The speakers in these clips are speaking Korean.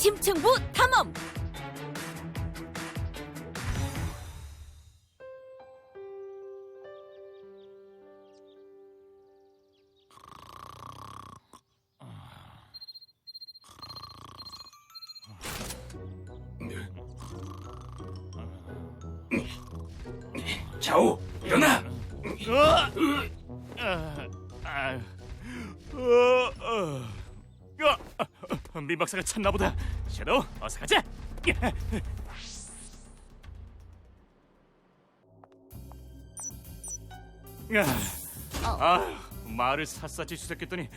심층부 탐험. 박사가 찾나 보다. 섀도우, 어서 가자. 아, 아, 말을 샅샅이 수색했더니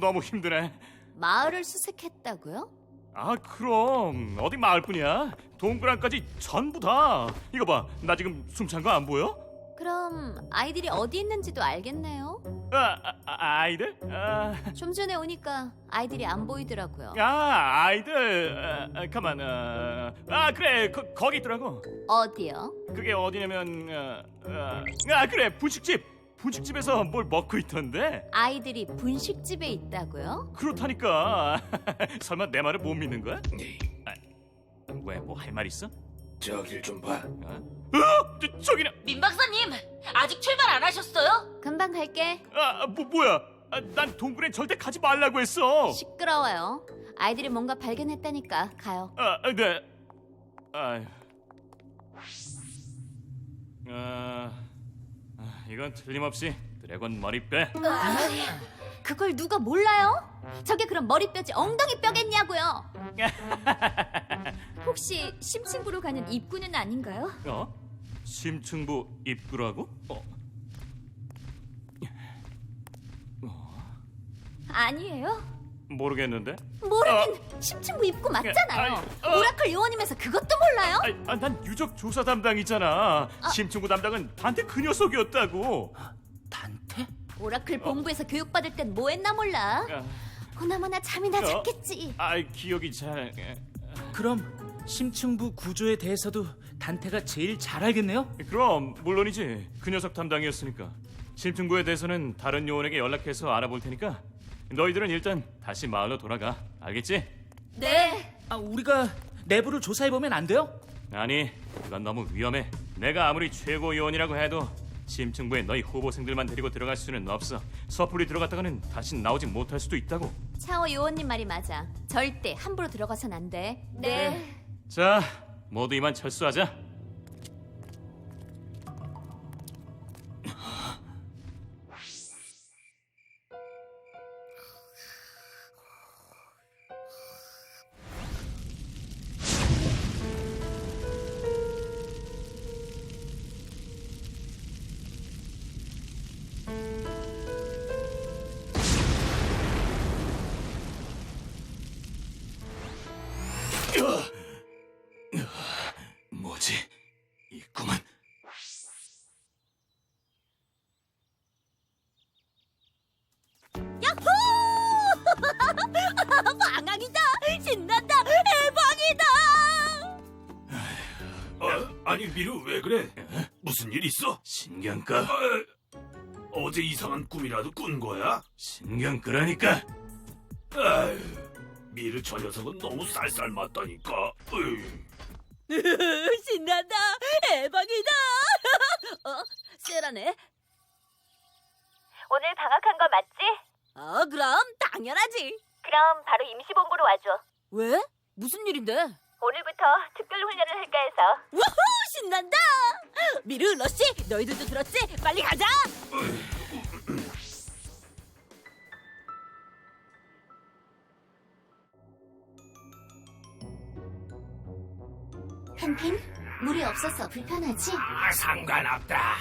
너무 힘드네. 마을을 수색했다고요? 아, 그럼 어디 마을뿐이야? 동그란까지 전부 다. 이거 봐, 나 지금 숨 찬 거 안 보여? 그럼 아이들이 어디 있는지도 알겠네요. 아, 아, 아, 아이들? 아, 좀 전에 오니까 아이들이 안 보이더라고요. 아 아이들. 아, 아, 가만. 아, 아 그래, 거, 거기 있더라고. 어디요? 그게 어디냐면 어, 어, 아 그래 분식집 분식집에서 뭘 먹고 있던데 아이들이 분식집에 있다고요? 그렇다니까 설마 내 말을 못 믿는 거야? 왜뭐 할 말 있어? 저길 좀봐 어? 어? 저, 저기는 민 박사님 아직 출발 안 하셨어요? 금방 갈게. 아 뭐, 뭐야 아, 난 동굴엔 절대 가지 말라고 했어 시끄러워요. 아이들이 뭔가 발견했다니까 가요. 아 아, 네. 아휴 아, 아 이건 틀림없이 드래곤 머리빼 그걸 누가 몰라요? 저게 그럼 머리뼈지 엉덩이 뼈겠냐고요? 혹시 심층부로 가는 입구는 아닌가요? 어? 심층부 입구라고? 어? 아니에요? 모르겠는데 모르긴 심층부 입구 맞잖아요. 아니, 어. 오라클 요원이면서 그것도 몰라요? 아니, 아, 난 유적 조사 담당이잖아. 심층부 담당은 단테 그 녀석이었다고. 단테? 오라클 본부에서 교육받을 땐 뭐 했나 몰라. 아, 보나마나 잠이나 어? 잤겠지. 아, 기억이 잘. 그럼 심층부 구조에 대해서도 단테가 제일 잘 알겠네요? 그럼 물론이지. 그 녀석 담당이었으니까. 심층부에 대해서는 다른 요원에게 연락해서 알아볼 테니까 너희들은 일단 다시 마을로 돌아가. 알겠지? 네. 아 우리가 내부를 조사해보면 안 돼요? 아니, 그건 너무 위험해. 내가 아무리 최고 요원이라고 해도 심층부에 너희 후보생들만 데리고 들어갈 수는 없어. 섣불리 들어갔다가는 다시 나오지 못할 수도 있다고. 차오 요원님 말이 맞아. 절대 함부로 들어가선 안 돼. 네. 자, 모두 이만 철수하자. 아니 미루 왜 그래? 무슨 일 있어? 신경 꺼. 어, 어제 이상한 꿈이라도 꾼 거야? 신경 끄라니까. 아휴, 미루 저 녀석은 너무 쌀쌀 맞다니까. 으이. 신난다. 대박이다. 어? 세라네. 오늘 방학한 거 맞지? 어, 그럼 당연하지. 그럼 바로 임시본부로 와줘 왜? 무슨 일인데? 오늘부터 특별 훈련을 할까 해서 우후 신난다 미르 러시 너희들도 들었지 빨리 가자 펜펜 물이 없어서 불편하지? 아, 상관없다.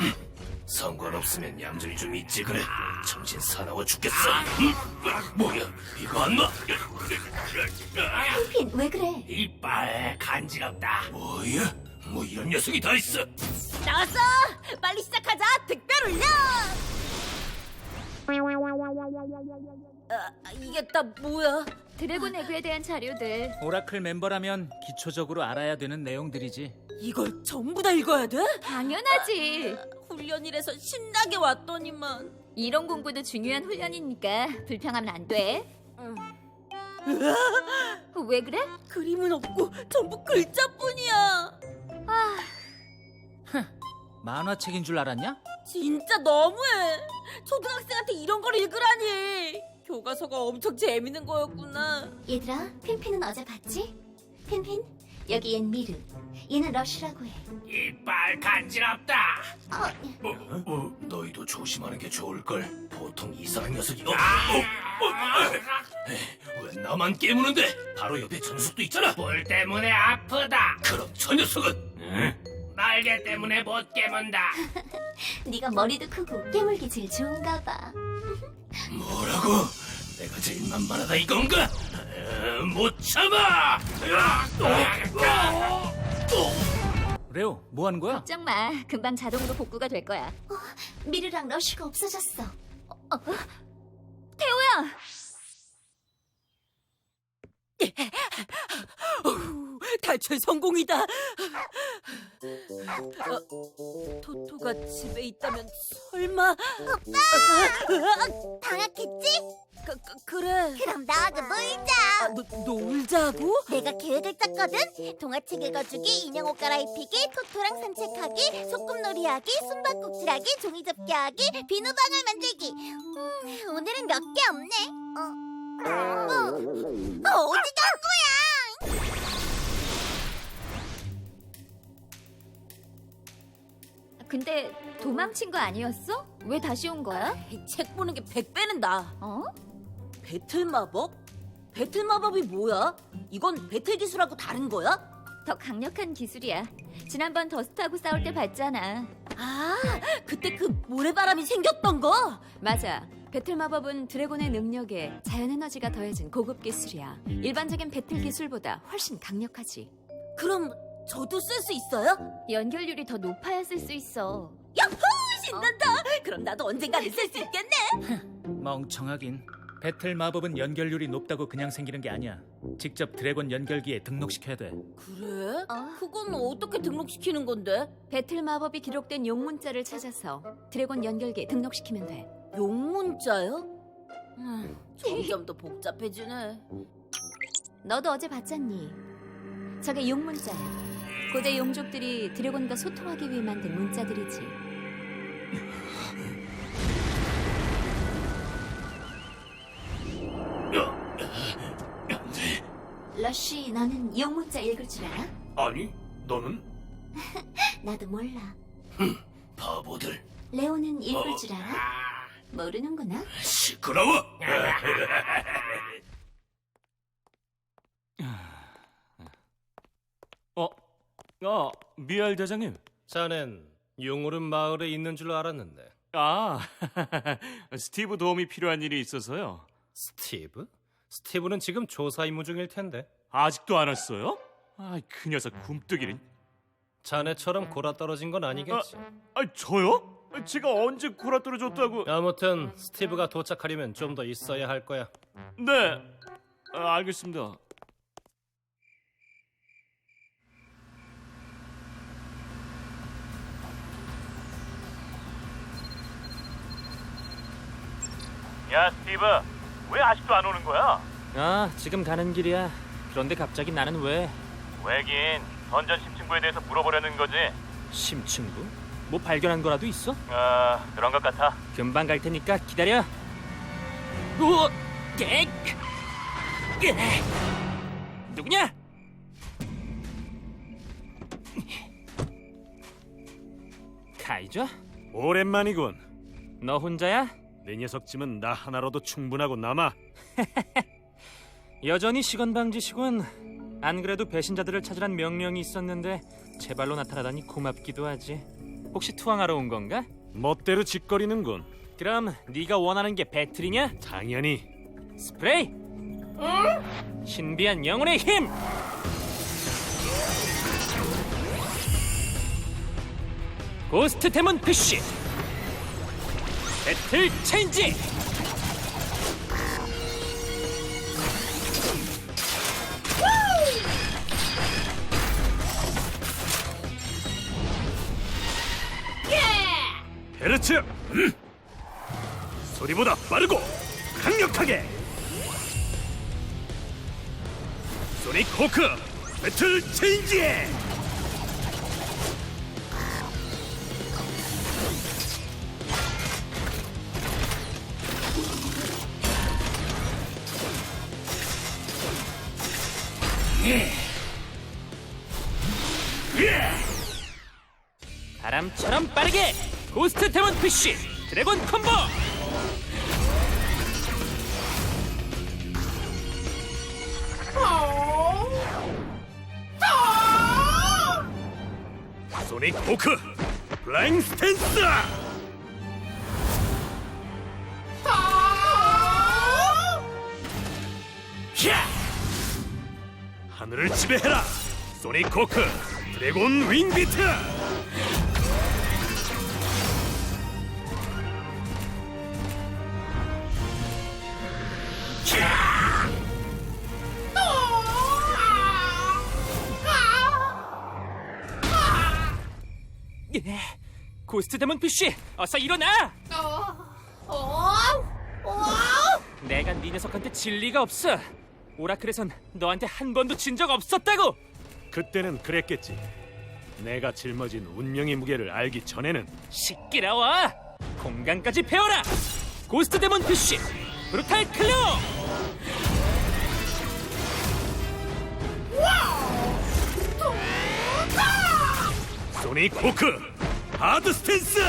상관없으면 얌전히 좀 있지 그래. 정신 사나워 죽겠어. 응? 뭐야? 이거 안 나? 펜펜 왜 그래? 이빨 간지럽다. 뭐야? 뭐 이런 녀석이 다 있어? 나왔어 빨리 시작하자 특별 훈련 아, 이게 다 뭐야? 드래곤 에그에 대한 자료들 오라클 멤버라면 기초적으로 알아야 되는 내용들이지 이걸 전부 다 읽어야 돼? 당연하지. 훈련이라서 신나게 왔더니만. 이론 공부도 중요한 훈련이니까 불평하면 안 돼. 왜 그래? 그림은 없고 전부 글자뿐이야. 만화책인 줄 알았냐? 진짜 너무해. 초등학생한테 이런 걸 읽으라니. 교과서가 엄청 재밌는 거였구나. 얘들아, 핀핀은 어제 봤지? 핀핀, 여기 얜 미르. 얘는 러쉬라고 해. 이빨 간지럽다. 어, 어, 어, 너희도 조심하는 게 좋을걸. 보통 이상한 녀석이. 어, 어, 어, 에이, 왜 나만 깨무는데? 바로 옆에 전숙도 있잖아. 볼 때문에 아프다. 그럼 저 녀석은? 날개 때문에 못 깨문다. 네가 머리도 크고 깨물기 제일 좋은가 봐. 뭐라고? 내가 제일 만만하다 이건가? 에, 못 참아! 레오, 뭐 하는 거야? 걱정 마. 금방 자동으로 복구가 될 거야. 어, 미르랑 러쉬가 없어졌어. 어, 어, 태호야! 어후, 탈출 성공이다. 어, 토토가 집에 있다면 설마? 방학했지? 그, 그, 그래. 그럼 나하고 놀자. 아, 노, 놀자고? 내가 계획을 짰거든. 동화책 읽어주기, 인형 옷 갈아입히기, 토토랑 산책하기, 소꿉놀이 하기, 숨바꼭질 하기, 종이 접기 하기, 비누방울 만들기. 음, 오늘은 몇 개 없네. 어, 어, 어, 어디 간 거야? 근데 도망친 거 아니었어? 왜 다시 온 거야? 에이, 책 보는 게 백 배는 나. 어? 배틀 마법? 배틀 마법이 뭐야? 이건 배틀 기술하고 다른 거야? 더 강력한 기술이야. 지난번 더스트하고 싸울 때 봤잖아. 아, 그때 그 모래바람이 생겼던 거? 맞아. 배틀 마법은 드래곤의 능력에 자연 에너지가 더해진 고급 기술이야. 일반적인 배틀 기술보다 훨씬 강력하지. 그럼 저도 쓸 수 있어요? 연결률이 더 높아야 쓸 수 있어. 야호! 신난다! 그럼 나도 언젠가는 쓸 수 있겠네? 멍청하긴. 배틀 마법은 연결률이 높다고 그냥 생기는 게 아니야. 직접 드래곤 연결기에 등록시켜야 돼. 그래? 어? 그건 어떻게 등록시키는 건데? 배틀 마법이 기록된 용문자를 찾아서 드래곤 연결기에 등록시키면 돼. 용문자요? 음, 점점 더 복잡해지네. 너도 어제 봤잖니. 저게 용문자야. 고대 용족들이 드래곤과 소통하기 위해 만든 문자들이지. 러쉬, 너는 용문자 읽을 줄 알아? 아니, 너는 나도 몰라. 바보들. 레오는 읽을 줄 알아? 모르는구나. 시끄러워. 어, 어, 미알 대장님. 자넨 용오름 마을에 있는 줄 알았는데 아, 스티브 도움이 필요한 일이 있어서요. 스티브? 스티브는 지금 조사 임무 중일 텐데 아직도 안 왔어요? 아, 그 녀석 굼뜨기를. 자네처럼 골아 떨어진 건 아니겠지 아, 저요? 제가 언제 고라 떨어졌다고? 아무튼 스티브가 도착하려면 좀 더 있어야 할 거야 네, 아, 알겠습니다. 야, 스티브, 왜 아직도 안 오는 거야? 아, 지금 가는 길이야. 그런데 갑자기 나는 왜? 왜긴 던전 심층부에 대해서 물어보려는 거지. 심층부? 뭐 발견한 거라도 있어? 아, 그런 것 같아. 금방 갈 테니까 기다려. 오, 개. 누구냐? 카이저? 오랜만이군. 너 혼자야? 네 녀석쯤은 나 하나로도 충분하고 남아. 여전히 시건 방지시군. 안 그래도 배신자들을 찾으란 명령이 있었는데 제발로 나타나다니 고맙기도 하지. 혹시 투항하러 온 건가? 멋대로 짓거리는군. 그럼 네가 원하는 게 배틀이냐? 당연히 스프레이! 신비한 영혼의 힘! 고스트 데몬 푸쉬! 배틀 체인지! 베르츠! 음. 소리보다 빠르고 강력하게! 소닉 호크 배틀 체인지 고스트 데몬 피쉬 드래곤 콤보 소닉 호크 플라잉 스탠스! 야! 하늘을 지배해라! 소닉 호크 드래곤 윙 비트! 고스트 데몬 피쉬 어서 일어나. 내가 네 녀석한테 질 리가 없어. 오라클에선 너한테 한 번도 진 적 없었다고. 그때는 그랬겠지. 내가 짊어진 운명의 무게를 알기 전에는. 시끼라와 공간까지 배워라. 고스트 데몬 피쉬 브루탈 클로. 소닉 호크 하드 스탠스!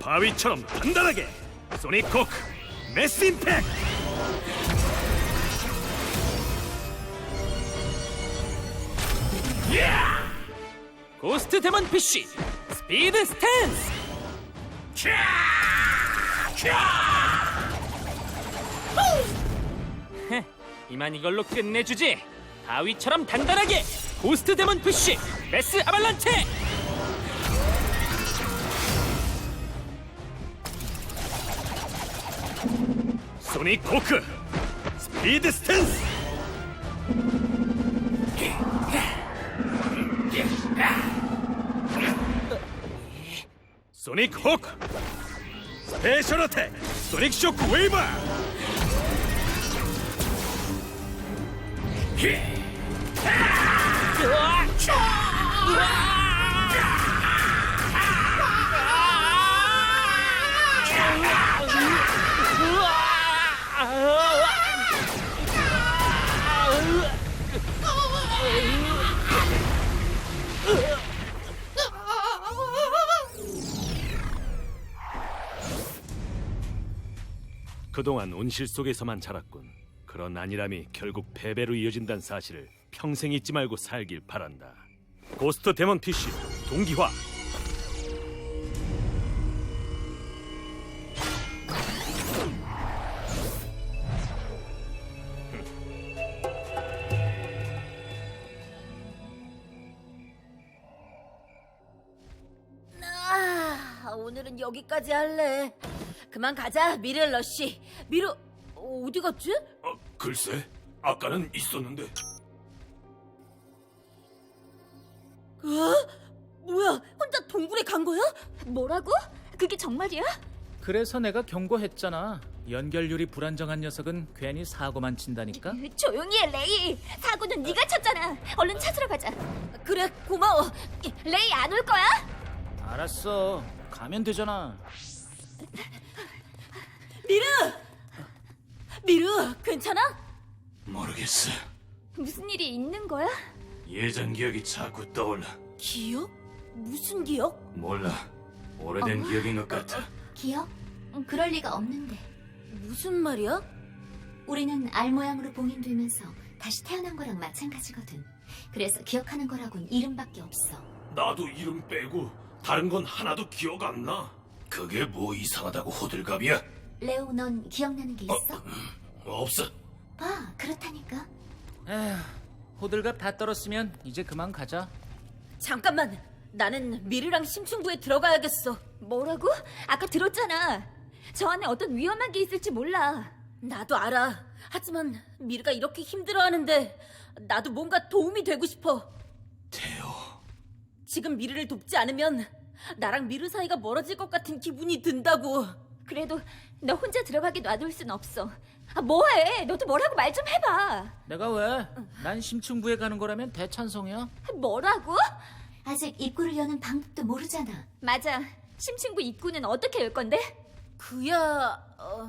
바위처럼 단단하게 소닉 호크 메스 임팩! 고스트 데몬 피쉬 스피드 스탠스 헤, 이만 이걸로 끝내주지 바위처럼 단단하게 고스트 데몬 피쉬 메스 아발란체 소닉 호크 스피드 스탠스! 소닉 호크 스페셜 어택 소닉 쇼크 웨이버! 그동안 온실 속에서만 자랐군. 그런 안일함이 결국 패배로 이어진다는 사실을 평생 잊지 말고 살길 바란다. 고스트 데몬 피쉬 동기화 아, 오늘은 여기까지 할래. 그만 가자, 미를 러쉬. 미르 어, 어디 갔지? 어, 글쎄, 아까는 있었는데. 어? 뭐야? 혼자 동굴에 간 거야? 뭐라고? 그게 정말이야? 그래서 내가 경고했잖아. 연결률이 불안정한 녀석은 괜히 사고만 친다니까. 조용히 해, 레이. 사고는 네가 쳤잖아. 얼른 찾으러 가자. 그래, 고마워. 레이 안 올 거야? 알았어. 가면 되잖아. 미르! 미르, 괜찮아? 모르겠어. 무슨 일이 있는 거야? 예전 기억이 자꾸 떠올라. 기억? 무슨 기억? 몰라. 오래된 기억인 것 같아. 기억? 음, 그럴 리가 없는데. 무슨 말이야? 우리는 알 모양으로 봉인되면서 다시 태어난 거랑 마찬가지거든. 그래서 기억하는 거라곤 이름밖에 없어. 나도 이름 빼고 다른 건 하나도 기억 안 나. 그게 뭐 이상하다고 호들갑이야? 레오, 넌 기억나는 게 있어? 없어. 봐, 그렇다니까. 에휴, 호들갑 다 떨었으면 이제 그만 가자. 잠깐만. 나는 미르랑 심층부에 들어가야겠어. 뭐라고? 아까 들었잖아. 저 안에 어떤 위험한 게 있을지 몰라. 나도 알아. 하지만 미르가 이렇게 힘들어하는데 나도 뭔가 도움이 되고 싶어. 태호. 지금 미르를 돕지 않으면 나랑 미르 사이가 멀어질 것 같은 기분이 든다고. 그래도 너 혼자 들어가게 놔둘 순 없어. 아, 뭐해? 너도 뭐라고 말 좀 해봐. 내가 왜? 난 심층부에 가는 거라면 대찬성이야. 뭐라고? 아직 입구를 여는 방법도 모르잖아. 맞아. 심층부 입구는 어떻게 열 건데? 그야 어...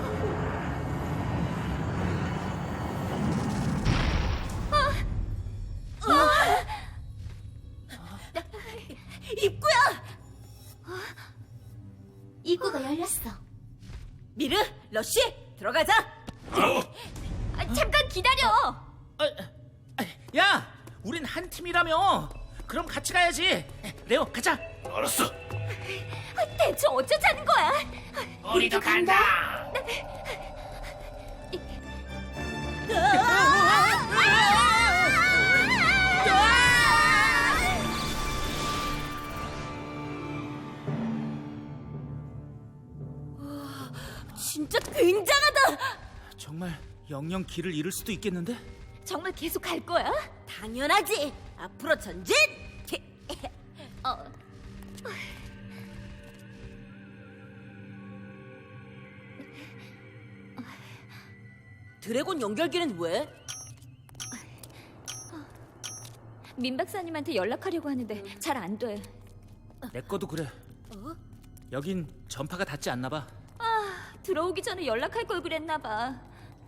진짜 굉장하다. 정말 영영 길을 잃을 수도 있겠는데? 정말 계속 갈 거야? 당연하지. 앞으로 전진. 어, 드래곤 연결기는 왜? 민 박사님한테 연락하려고 하는데 잘 안 돼. 내 거도 그래. 여긴 전파가 닿지 않나 봐. 들어오기 전에 연락할 걸 그랬나 봐.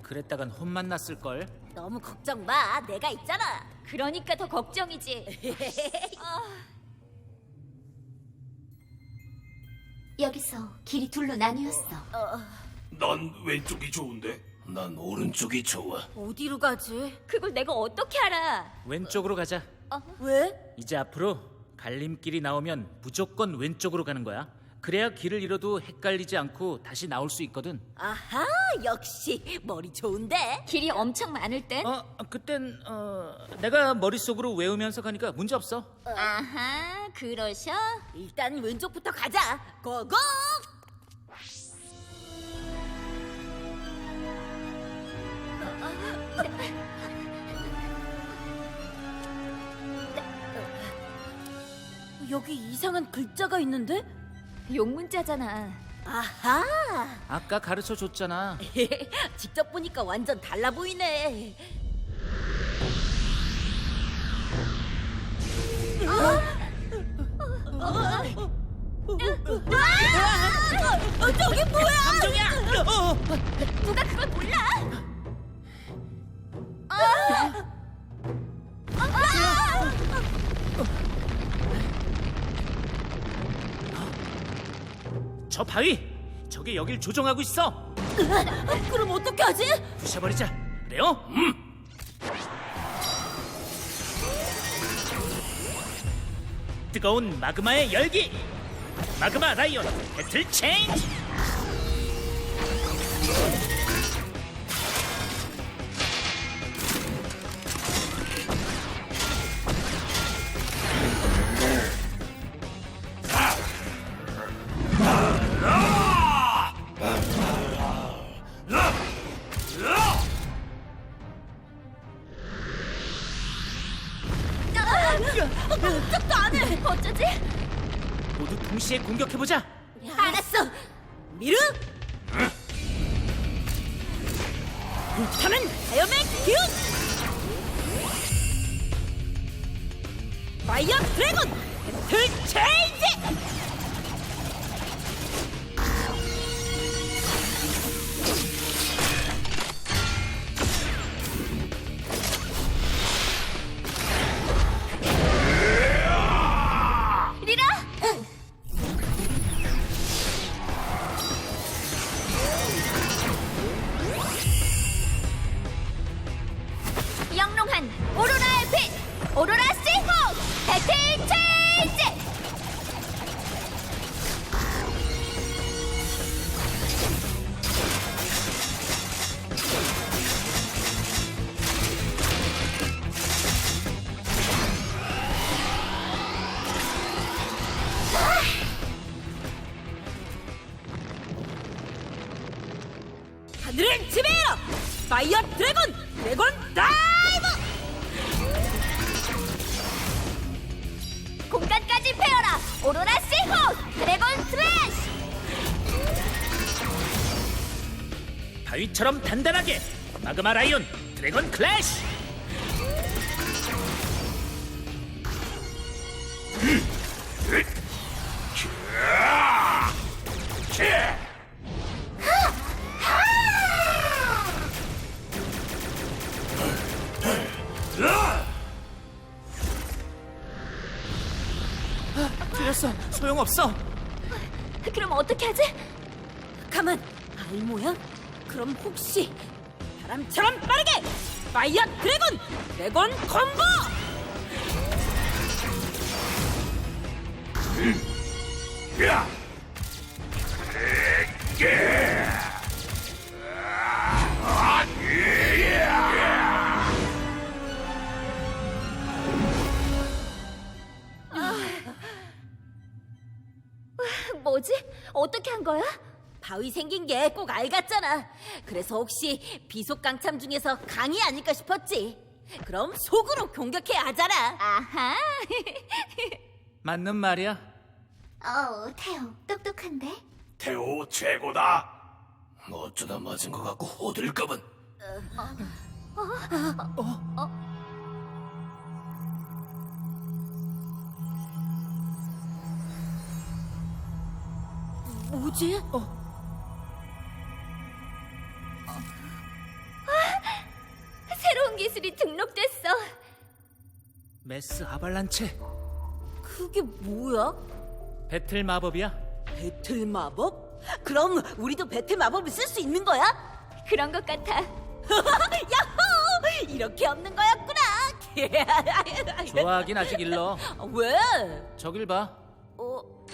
그랬다간 혼만 났을 걸. 너무 걱정 마. 내가 있잖아. 그러니까 더 걱정이지. 여기서 길이 둘로 나뉘었어. 난 왼쪽이 좋은데. 난 오른쪽이 좋아. 어디로 가지? 그걸 내가 어떻게 알아? 왼쪽으로 가자. 왜? 이제 앞으로 갈림길이 나오면 무조건 왼쪽으로 가는 거야. 그래야 길을 잃어도 헷갈리지 않고 다시 나올 수 있거든. 아하, 역시 머리 좋은데. 길이 엄청 많을 땐? 어, 그땐 어, 내가 머릿속으로 외우면서 가니까 문제 없어. 아하, 그러셔? 일단 왼쪽부터 가자. 고고! 여기 이상한 글자가 있는데? 용문자잖아. 아하! 아까 가르쳐 줬잖아. 직접 보니까 완전 달라 보이네. 어, 저게 뭐야? 감정이야. 어. 누가 그걸 몰라? 바위. 저게 여길 조종하고 있어. 그럼 어떻게 하지? 부셔버리자. 레오. 뜨거운 마그마의 열기. 마그마 라이온 배틀 체인지. 불타는 자연의 기운. 파이어 드래곤 배틀 체인지. 마그마 라이온 드래곤 클래시 틀렸어. 소용없어. 그럼 어떻게 하지? 가만! 알 모양? 그럼 혹시 바람처럼 빠르게! 파이어 드래곤! 드래곤 콤보! 뭐지? 어떻게 한 거야? 바위 생긴 게 꼭 알 같잖아. 그래서 혹시 비속 강참 중에서 강이 아닐까 싶었지. 그럼 속으로 공격해야 하잖아. 아하. 맞는 말이야 어우 태호 똑똑한데 태호 최고다. 어쩌다 맞은 것 같고 호들갑은 뭐지? 새 기술이 등록됐어. 메스 아발란체 그게 뭐야? 배틀 마법이야 배틀 마법? 그럼 우리도 배틀 마법을 쓸 수 있는 거야? 그런 것 같아. 야호! 이렇게 없는 거였구나. 좋아하긴 아직 일러 왜? 저길 봐 어, 어?